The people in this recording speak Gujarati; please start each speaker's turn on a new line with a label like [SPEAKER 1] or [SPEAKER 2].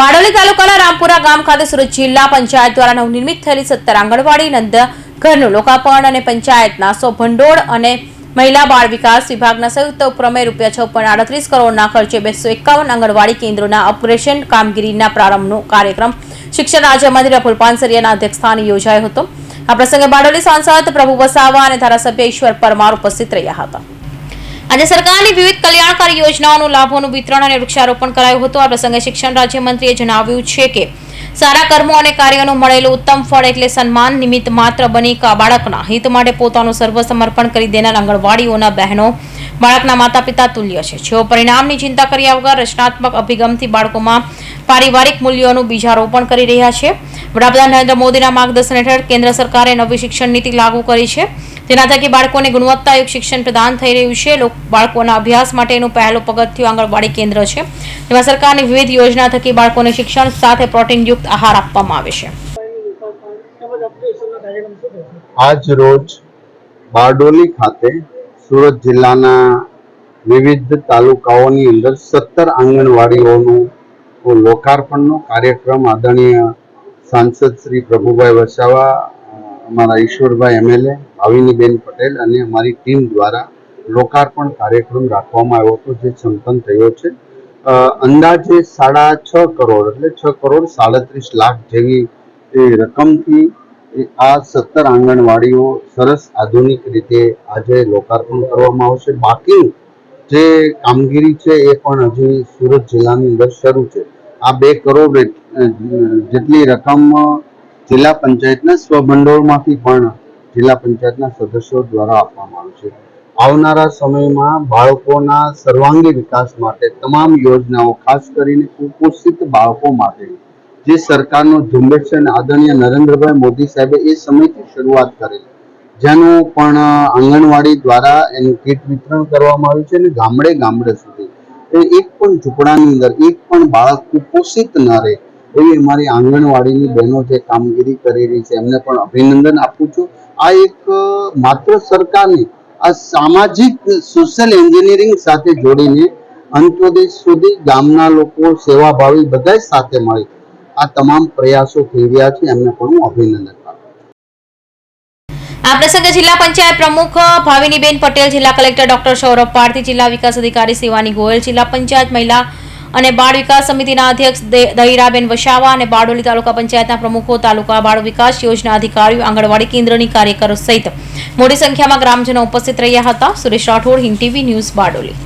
[SPEAKER 1] બારડોલી તાલુકાના રામપુરા ગામ ખાતે સુરત જિલ્લા પંચાયત દ્વારા નવનિર્મિત થયેલી સત્તર આંગણવાડી, નંદ ઘરનું લોકાર્પણ અને પંચાયતના સો ભંડોળ અને મહિલા બાળ વિકાસ વિભાગના સંયુક્ત ઉપક્રમે રૂપિયા છ પોઈન્ટ આડત્રીસ કરોડના ખર્ચે બેસો એકાવન આંગણવાડી કેન્દ્રોના અપગ્રેશન કામગીરીના પ્રારંભનો કાર્યક્રમ શિક્ષણ રાજ્યમંત્રી પ્રફુલ પાનસરિયાના અધ્યક્ષસ્થાને યોજાયો હતો. આ પ્રસંગે બારડોલી સાંસદ પ્રભુ વસાવા અને ધારાસભ્ય ઈશ્વર પરમાર ઉપસ્થિત રહ્યા હતા. આજે સરકારની વિવિધ કલ્યાણકારી યોજનાઓનું લાભોનું વિતરણ અને વૃક્ષારોપણ કરાયું હતું. આ પ્રસંગે શિક્ષણ રાજ્યમંત્રીએ જણાવ્યું છે કે સારા કર્મો અને કાર્યોનું મળેલું ઉત્તમ ફળ એટલે સન્માન નિમિત્ત માત્ર બની બાળકના હિત માટે પોતાનું સર્વ સમર્પણ કરી દેનાર આંગણવાડીઓના બહેનો બાળકના માતા પિતા તુલ્ય છે. જેઓ પરિણામની ચિંતા કર્યા વગર રચનાત્મક અભિગમથી બાળકોમાં પારિવારિક મૂલ્યોનું બીજારોપણ કરી રહ્યા છે. વડાપ્રધાન નરેન્દ્ર મોદીના માર્ગદર્શન હેઠળ કેન્દ્ર સરકારે નવી શિક્ષણ નીતિ લાગુ કરી છે. તેના થકી બાળકોને ગુણવત્તાયુક્ત શિક્ષણ પ્રદાન થઈ રહ્યું છે. બાળકોના અભ્યાસ માટેનું પહેલું પગથિયું આંગણવાડી કેન્દ્ર છે. જેમાં સરકારની વિવિધ યોજના થકી બાળકોને શિક્ષણ સાથે પ્રોટીનયુક્ત આહાર આપવામાં આવે છે.
[SPEAKER 2] આજ રોજ બારડોલી ખાતે સુરત જિલ્લાના વિવિધ તાલુકાઓની અંદર સત્તર આંગણવાડીઓનું લોકાર્પણનો કાર્યક્રમ આદરણીય સાંસદ શ્રી પ્રભુભાઈ વસાવા અમારા ઈશ્વરભાઈ એમએલએ, ભાવિનીબેન પટેલ અને અમારી ટીમ દ્વારા લોકાર્પણ કાર્યક્રમ રાખવામાં આવ્યો હતો, જે સંપન્ન થયો છે. અંદાજે સાડા છ કરોડ, એટલે છ કરોડ સાડત્રીસ લાખ જેવી એ રકમથી આ સત્તર આંગણવાડીઓ સરસ આધુનિક રીતે આજે લોકાર્પણ કરવામાં આવશે. બાકી જે કામગીરી છે એ પણ હજી સુરત જિલ્લાની અંદર શરૂ છે. આ બે કરોડ જેટલી રકમ જિલ્લા પંચાયતના સ્વભંડોળમાંથી પણ જિલ્લા પંચાયતના સદસ્યો દ્વારા આપવામાં આવશે આવનારા સમયમાં બાળકોના સર્વાંગી વિકાસ માટે તમામ યોજનાઓ, ખાસ કરીને કુપોષિત બાળકો માટે, જે સરકારનો ઝુંબેશ છે આદરણીય નરેન્દ્રભાઈ મોદી સાહેબે એ સમયથી શરૂઆત કરેલી. જેનું પણ આંગણવાડી દ્વારા એનું કીટ વિતરણ કરવામાં આવ્યું છે અને ગામડે ગામડે સુધી. એક પણ ઝૂંપડાની અંદર એક પણ બાળક કુપોષિત ન રહે. એવી અમારી આંગણવાડીની બહેનો જે કામગીરી કરી રહી છે, એમને પણ અભિનંદન આપું છું આ એક માત્ર સરકારની, આ સામાજિક સોશિયલ એન્જિનિયરિંગ સાથે જોડીને અંત્યોદય સુધી ગામના લોકો સેવાભાવી બધા જ સાથે મળી આ તમામ પ્રયાસો થઈ રહ્યા છે, એમને પણ હું અભિનંદન.
[SPEAKER 1] આ પ્રસંગે જિલ્લા પંચાયત પ્રમુખ ભાવિનીબેન પટેલ, જિલ્લા કલેક્ટર ડોક્ટર સૌરભ પારથી, જિલ્લા વિકાસ અધિકારી શિવાની ગોયલ, જિલ્લા પંચાયત મહિલા અને બાળ વિકાસ સમિતિના અધ્યક્ષ દહીરાબેન વસાવા અને બારડોલી તાલુકા પંચાયતના પ્રમુખો તાલુકા બાળ વિકાસ યોજના અધિકારીઓ, આંગણવાડી કેન્દ્રની કાર્યકરો સહિત મોટી સંખ્યામાં ગ્રામજનો ઉપસ્થિત રહ્યા હતા. Suresh Rathod, Hind TV news Bardoli.